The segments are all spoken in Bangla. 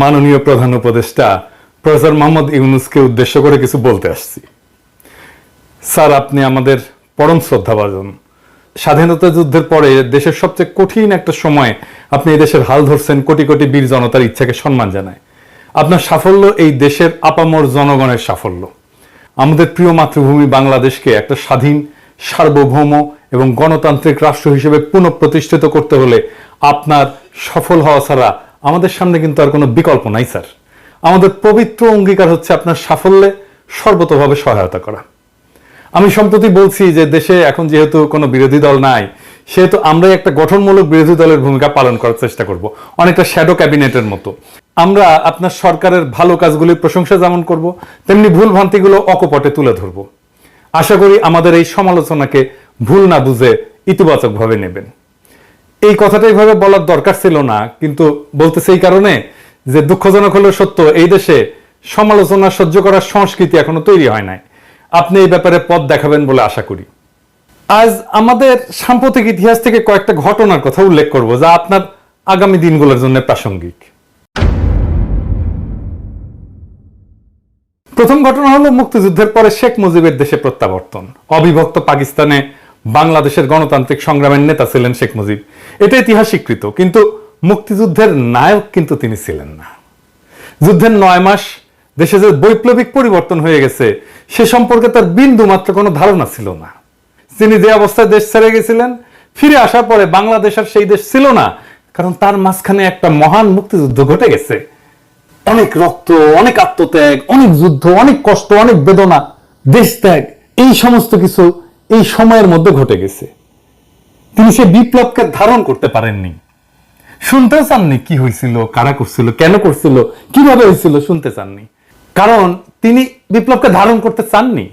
মাননীয় প্রধান উপদেষ্টা প্রফেসর মোহাম্মদ ইউনুসকে উদ্দেশ্য করে কিছু বলতে আসছি। স্যার, আপনি আমাদের পরম শ্রদ্ধাভাজন। স্বাধীনতা যুদ্ধের পরে দেশের সবচেয়ে কঠিন একটা সময় আপনি এই দেশের হাল ধরছেন, কোটি কোটি বীর জনতার ইচ্ছাকে সম্মান জানায়। আপনার সাফল্য এই দেশের আপামর জনগণের সাফল্য। আমাদের প্রিয় মাতৃভূমি বাংলাদেশকে একটা স্বাধীন, সার্বভৌম এবং গণতান্ত্রিক রাষ্ট্র হিসেবে পুনঃপ্রতিষ্ঠিত করতে হলে আপনার সফল হওয়া ছাড়া আমাদের সামনে কিন্তু আর কোনো বিকল্প নাই, স্যার। আমাদের পবিত্র অঙ্গীকার হচ্ছে আপনার সাফল্যে সর্বতভাবে সহায়তা করা। আমি সম্প্রতি বলছি যে দেশে এখন যেহেতু কোনো বিরোধী দল নাই, সেহেতু আমরাই একটা গঠনমূলক বিরোধী দলের ভূমিকা পালন করার চেষ্টা করব, অনেকটা শ্যাডো ক্যাবিনেটের মতো। আমরা আপনার সরকারের ভালো কাজগুলির প্রশংসা যেমন করব, তেমনি ভুল ভ্রান্তিগুলো অকপটে তুলে ধরব। আশা করি আমাদের এই সমালোচনাকে ভুল না বুঝে ইতিবাচকভাবে নেবেন। এই কথাটা এইভাবে বলার দরকার ছিল না, কিন্তু বলতেছে এই কারণে যে দুঃখজনক হলেও সত্য, এই দেশে সমালোচনা সহ্য করার সংস্কৃতি এখনও তৈরি হয় নাই। আপনি এই ব্যাপারে পথ দেখাবেন বলে আশা করি। আজ আমাদের সাম্প্রতিক ইতিহাস থেকে কয়েকটা ঘটনার কথা উল্লেখ করব, যা আপনার আগামী দিনগুলোর জন্য প্রাসঙ্গিক। প্রথম ঘটনা হলো মুক্তিযুদ্ধের পরে শেখ মুজিবের দেশে প্রত্যাবর্তন। অবিভক্ত পাকিস্তানে বাংলাদেশের গণতান্ত্রিক সংগ্রামের নেতা ছিলেন শেখ মুজিব। এটা ইতিহাস স্বীকৃত কিন্তু মুক্তিযুদ্ধের নায়ক কিন্তু তিনি ছিলেন না। যুদ্ধের নয় মাস, দেশে যে বৈপ্লবিক পরিবর্তন হয়ে গেছে, সে সম্পর্কে তার বিন্দু মাত্র কোনো ধারণা ছিল না। তিনি যে অবস্থায় দেশ ছেড়ে গেছিলেন, ফিরে আসার পরে বাংলাদেশ আর সেই দেশ ছিল না, কারণ তার মাঝখানে একটা মহান মুক্তিযুদ্ধ ঘটে গেছে। অনেক রক্ত, অনেক আত্মত্যাগ, অনেক যুদ্ধ, অনেক কষ্ট, অনেক বেদনা, দেশ ত্যাগ, এই সমস্ত কিছু এই সময়ের মধ্যে ঘটে গেছে। তিনি সে বিপ্লবকে ধারণ করতে পারেননি। শুনতে চাননি কি হয়েছিল, কারা করছিল, কেন করছিল, কীভাবে হয়েছিল শুনতে চাননি। কারণ তিনি বিপ্লবকে ধারণ করতে চাননি।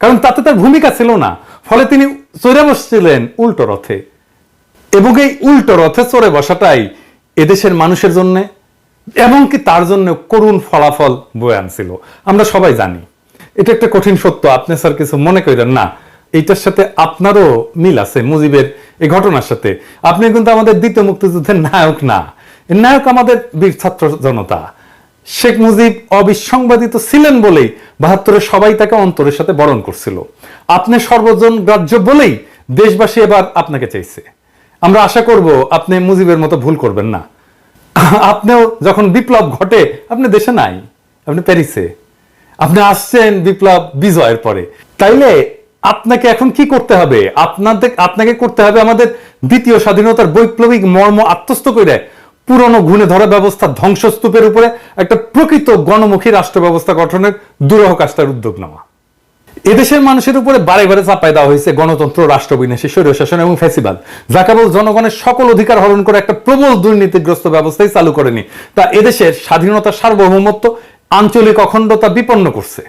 কারণ তাতে তার ভূমিকা ছিল না। ফলে তিনি চড়ে বসছিলেন উল্টো রথে। এবং এই উল্টো রথে চড়ে বসাটাই এদেশের মানুষের জন্য এমনকি তার জন্য করুণ ফলাফল বয়ে আনছিল। আমরা সবাই জানি। এটা একটা কঠিন সত্য। আপনি স্যার কিছু মনে করেন? না। এইটার সাথে আপনারও মিল আছে, মুজিবের এই ঘটনার সাথে। আপনি কিন্তু আমাদের দ্বিতীয় মুক্তিযুদ্ধের নায়ক না। নায়ক আমাদের বীর ছাত্র জনতা। শেখ মুজিব অবিসংবাদিত ছিলেন বলেই বাহাত্তরে সবাই তাকে অন্তরের সাথে বরণ করছিল। আপনি সর্বজন গ্রাহ্য বলেই দেশবাসী এবার আপনাকে চাইছে। আমরা আশা করব আপনি মুজিবের মতো ভুল করবেন না। আপনিও যখন বিপ্লব ঘটে, আপনি দেশে নাই, আপনি প্যারিসে। আপনি আসছেন বিপ্লব বিজয়ের পরে। তাইলে আপনাকে এখন কি করতে হবে? আপনাদের, আপনাকে করতে হবে আমাদের দ্বিতীয় স্বাধীনতার বৈপ্লবিক মর্ম আত্মস্থ করে পুরনো ঘুণে ধরা ব্যবস্থা ধ্বংসস্তূপের উপরে একটা প্রকৃত গণমুখী রাষ্ট্র ব্যবস্থা গঠনের দুরহ কাজটার উদ্যোগ নেওয়া এদেশের মানুষের উপরে বারে বারে চাপায় দেওয়া হয়েছে গণতন্ত্র, রাষ্ট্রবিনাশী, স্বৈর শাসন এবং ফ্যাসিবাদ। যা কেবল জনগণের সকল অধিকার হরণ করে একটা প্রবল দুর্নীতিগ্রস্ত ব্যবস্থাই চালু করেনি, তা এদেশের স্বাধীনতা সার্বভৌমত্ব, আঞ্চলিক অখণ্ডতা বিপন্ন করছে।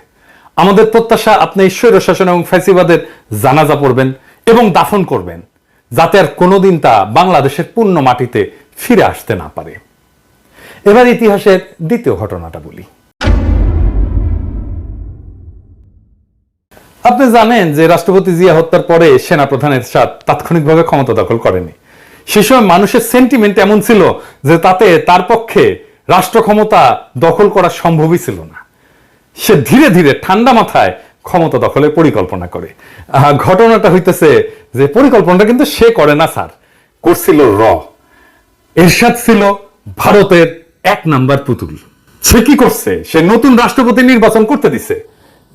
আমাদের প্রত্যাশা, আপনি স্বৈর শাসন এবং ফ্যাসিবাদের জানাজা পড়বেন এবং দাফন করবেন, যাতে আর কোনোদিন তা বাংলাদেশের পূর্ণ মাটিতে ফিরে আসতে না পারে। এবার ইতিহাসের দ্বিতীয় ঘটনাটা বলি। আপনি জানেন যে রাষ্ট্রপতি জিয়া হত্যার পরে সেনাপ্রধান এরশাদ তাৎক্ষণিকভাবে ক্ষমতা দখল করেনি সে সময় মানুষের সেন্টিমেন্ট এমন ছিল যে তাতে তার পক্ষে রাষ্ট্র ক্ষমতা দখল করা সম্ভবই ছিল না। সে ধীরে ধীরে ঠান্ডা মাথায় ক্ষমতা দখলের পরিকল্পনা করে। ঘটনাটা হইতেছে যে পরিকল্পনাটা কিন্তু সে করে না, স্যার। করছিল র। এরশাদ ছিল ভারতের এক নাম্বার পুতুল। সে কি করছে? সে নতুন রাষ্ট্রপতি নির্বাচন করতে দিছে।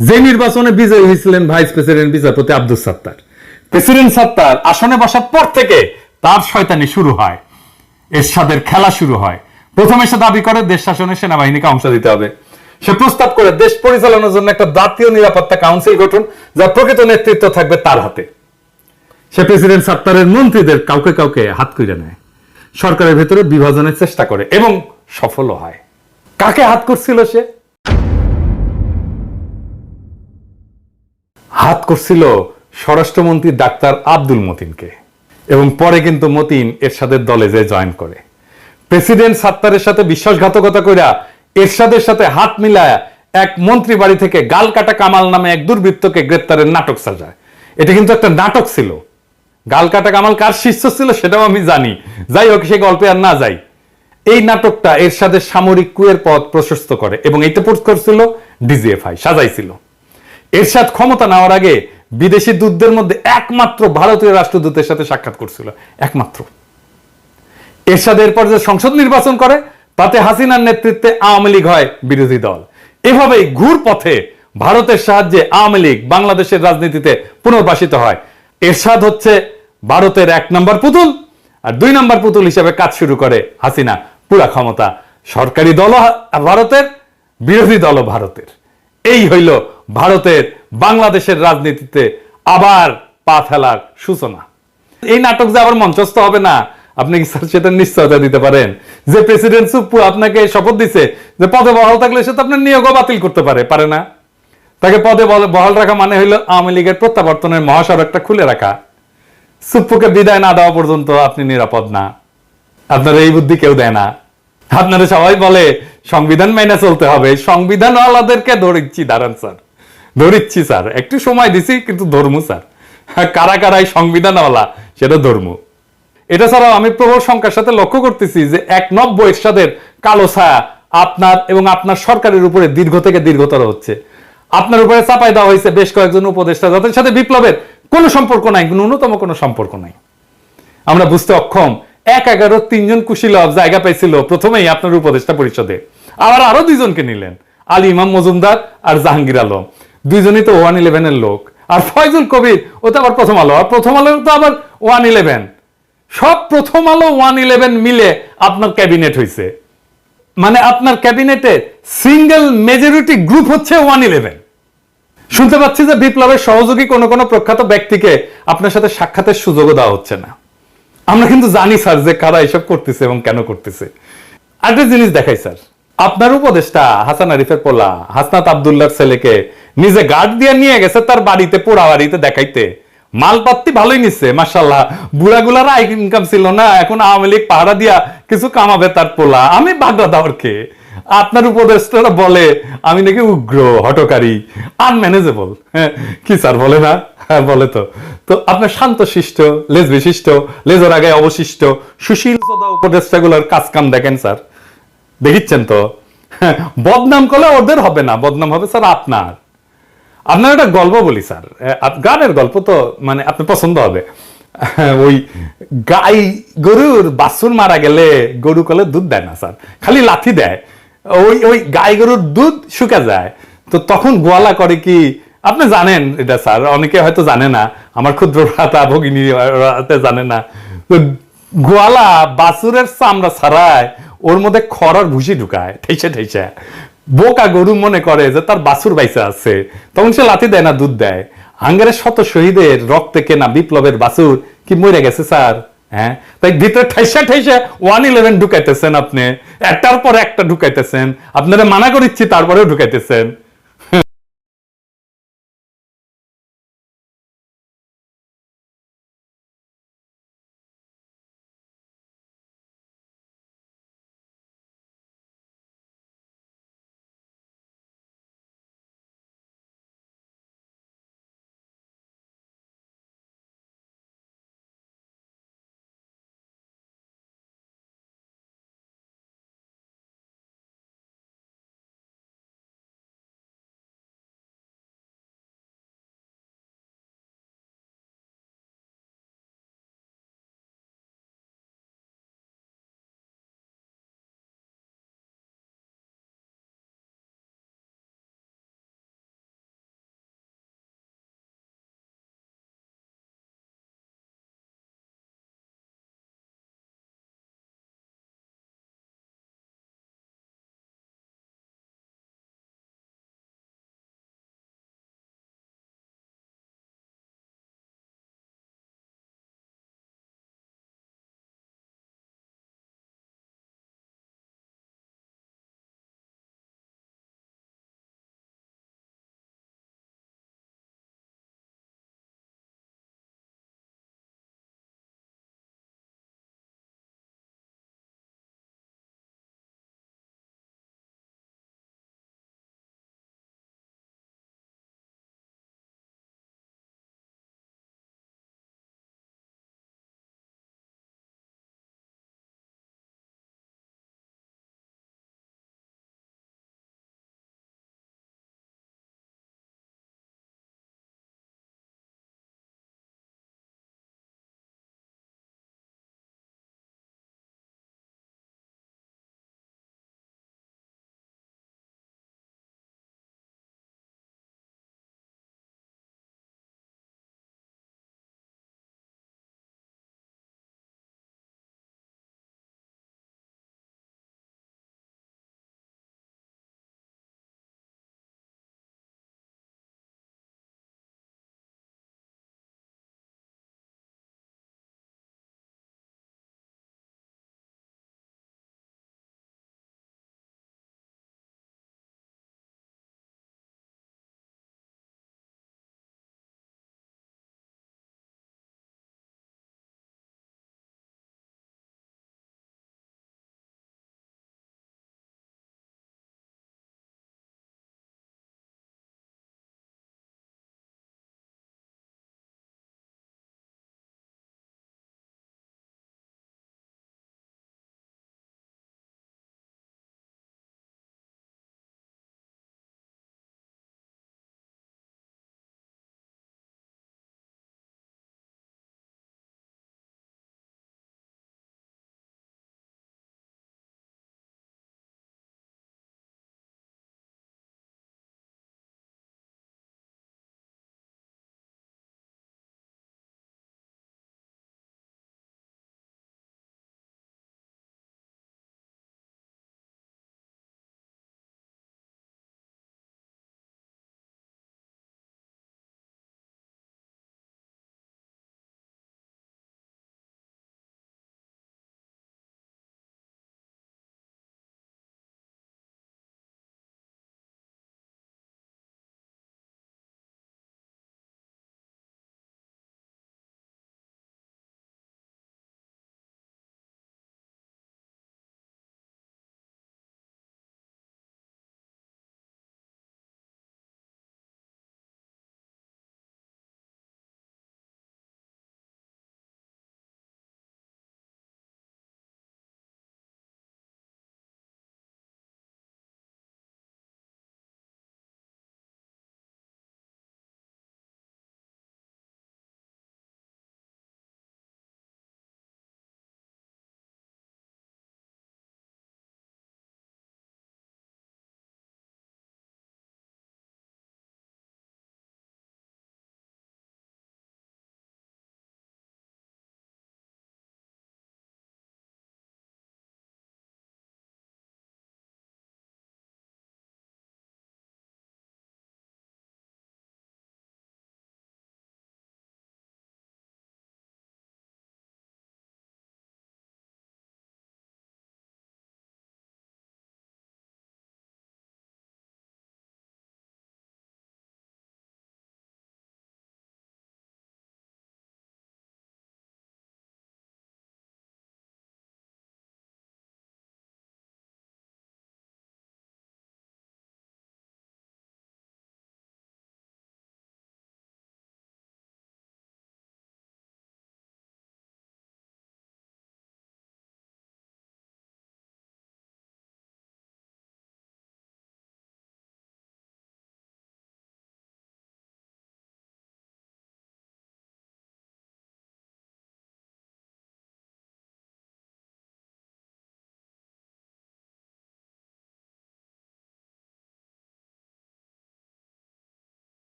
যে নির্বাচনে বিজয়ী হয়েছিলেন ভাইস প্রেসিডেন্ট বিচারপতি আব্দুল সাত্তার। প্রেসিডেন্ট সাত্তার আসনে বসার পর থেকে তার শয়তানি শুরু হয়। এরশাদের খেলা শুরু হয়। প্রথমে সে দাবি করে, দেশ শাসনে সেনাবাহিনীকে অংশ দিতে হবে। সে প্রস্তাব করে দেশ পরিচালনার জন্য একটা জাতীয় নিরাপত্তা কাউন্সিল গঠন, যার প্রকৃত নেতৃত্ব থাকবে তার হাতে। সে প্রেসিডেন্ট সাত্তারের মন্ত্রীদের কাউকে কাউকে হাত করে নেয়। সরকারের ভেতরে বিভাজনের চেষ্টা করে এবং সফলও হয়। কাকে হাত করছিল সে? হাত করছিল স্বরাষ্ট্রমন্ত্রী ডাক্তার আব্দুল মতিনকে। এবং পরে কিন্তু মতিন এর সাথে দলে যে জয়েন করে। প্রেসিডেন্ট সাত্তারের সাথে বিশ্বাসঘাতকতা কইরা এরশাদের সাথে হাত মিলায়া এক মন্ত্রী বাড়ি থেকে গাল কাটা কামাল নামে এক দুর্বৃত্তকে গ্রেপ্তারের নাটক সাজায়। এটা কিন্তু একটা নাটক ছিল। গাল কাটা কামাল কার শিষ্য ছিল সেটাও আমি জানি। যাই হোক, সে গল্পে আর না যাই। এই নাটকটা এরশাদের সামরিক কুয়ের পথ প্রশস্ত করে এবং এটা পোস্ট করছিল ডিজিএফআই, সাজাইছিল। এরশাদ ক্ষমতা নেওয়ার আগে বিদেশি দূতদের মধ্যে একমাত্র ভারতীয় রাষ্ট্রদূতের সাথে সাক্ষাৎ করছিল। একমাত্র। এরশাদ এরপর যে সংসদ নির্বাচন করে তাতে হাসিনার নেতৃত্বে আওয়ামী লীগ হয় বিরোধী দল। এভাবেই ঘুর পথে ভারতের সাহায্যে আওয়ামী লীগ বাংলাদেশের রাজনীতিতে পুনর্বাসিত হয়। এরশাদ হচ্ছে ভারতের এক নম্বর পুতুল আর দুই নম্বর পুতুল হিসেবে কাজ শুরু করে হাসিনা। পুরা ক্ষমতা সরকারি দল ভারতের, বিরোধী দল ভারতের। এই হইল ভারতের বাংলাদেশের রাজনীতিতে আবার পা ফেলার সূচনা। এই নাটক যে আবার মঞ্চস্থ হবে না আপনি কি স্যার সেটা নিশ্চয়তা দিতে পারেন? যে প্রেসিডেন্ট সুপ্পু আপনাকে শপথ দিছে যে পদে বহাল থাকলে সে তো আপনার নিয়োগও বাতিল করতে পারে পারে না। তাকে পদে বহাল রাখা মানে হইল আওয়ামী লীগের প্রত্যাবর্তনের মহাসড়কটা খুলে রাখা। সুপ্পুকে বিদায় না দেওয়া পর্যন্ত আপনি নিরাপদ না। আপনার এই বুদ্ধি কেউ দেয় না। আপনারা সবাই বলে, সংবিধান মেনে চলতে হবে। সংবিধান আলাদেরকে ধরিচ্ছি, দাঁড়ান স্যার। ধরিচ্ছি, স্যার। একটু সময় দিছি, কিন্তু ধর্ম, স্যার। কারা কারা এই সংবিধানওয়ালা, সেটা ধর্ম। এটা ছাড়াও আমি প্রবল সংখ্যার সাথে লক্ষ্য করতেছি যে এক নব্য এরশাদের কালো ছায়া আপনার এবং আপনার সরকারের উপরে দীর্ঘ থেকে দীর্ঘতর হচ্ছে। আপনার উপরে চাপাই দেওয়া হয়েছে বেশ কয়েকজন উপদেষ্টা, যাদের সাথে বিপ্লবের কোনো সম্পর্ক নাই ন্যূনতম কোনো সম্পর্ক নাই। আমরা বুঝতে অক্ষম, এক এগারো তিনজন কুশীলভ জায়গা পাইছিল প্রথমেই আপনার উপদেষ্টা পরিষদে। আবার আরও দুইজনকে নিলেন, আলী ইমাম মজুমদার আর জাহাঙ্গীর আলম। দুইজনই তো ওয়ান ইলেভেনের লোক। আর ফয়জুল কবির ও তো আবার প্রথম আলো। আর প্রথম আলো তো আবার ওয়ান ইলেভেন। সব প্রথম আলো ওয়ান ইলেভেন মিলে আপনার ক্যাবিনেট হয়েছে মানে আপনার ক্যাবিনেটে সিঙ্গেল মেজরিটি গ্রুপ হচ্ছে ওয়ান ইলেভেন। শুনতে পাচ্ছি যে বিপ্লবের সহযোগী কোনো কোনো প্রখ্যাত ব্যক্তিকে আপনার সাথে সাক্ষাতের সুযোগও দেওয়া হচ্ছে না। আমরা কিন্তু জানি, স্যার, যে কারা এসব করতেছে এবং কেন করতেছে। আরেকটা জিনিস দেখাই, স্যার। আপনার উপদেষ্টা হাসান আরিফের পোলা হাসনাত আবদুল্লার ছেলেকে নিজে গার্ড দিয়ে নিয়ে গেছে তার বাড়িতে পোড়া বাড়িতে দেখাইতে। মালপাত্তি ভালোই নিচ্ছে মাসাল্লাহ বুড়াগুলার আই ইনকাম ছিল না এখন আওয়ামী লীগ পাহারা দিয়া কিছু কামাবে তার পোলা। আমি বাগড়া দাওয়ারকে আপনার উপদেষ্টারা বলে আমি নাকি উগ্র হটকারী আনম্যানেজেবল কি স্যার বলে না? হ্যাঁ বলে তো। তো আপনার শান্ত শিষ্ট লেজ বিশিষ্ট লেজর আগে অবশিষ্ট সুশীল সদা কাজ কাম দেখেন স্যার। দেখিচ্ছেন তো? হ্যাঁ, বদনাম করলে ওদের হবে না বদনাম হবে স্যার আপনার। আপনার একটা গল্প বলি, স্যার। গানের গল্প তো মানে আপনার পছন্দ হবে। ওই গাই গরুর বাছুর মারা গেলে গরু কলে দুধ দেয় না, স্যার। খালি লাথি দেয়। ওই ওই গাই গরুর দুধ শুকা যায়। তো তখন গোয়ালা করে কি, আপনি জানেন এটা, স্যার? অনেকে হয়তো জানে না। আমার ক্ষুদ্র ভ্রাতা, ভগিনী জানে না। তো গোয়ালা বাছুরের চামড়া ছাড়ায় ওর মধ্যে খড়ার ভুসি ঢুকায় ঠেসে ঠেসে বোকা গরু মনে করে যে তার বাছুর বাইসে আছে। তখন সে লাথি দেয় না, দুধ দেয়। হাঙ্গারের শত শহীদের রক্তে কেনা বিপ্লবের বাছুর কি মরে গেছে, স্যার? হ্যাঁ? তাই ভিতরে ঠাইসা ঠাইসা ওয়ান ইলেভেন ঢুকাইতেছেন আপনি। একটার পর একটা ঢুকাইতেছেন। আপনারা মানা করিচ্ছি, তারপরেও ঢুকাইতেছেন।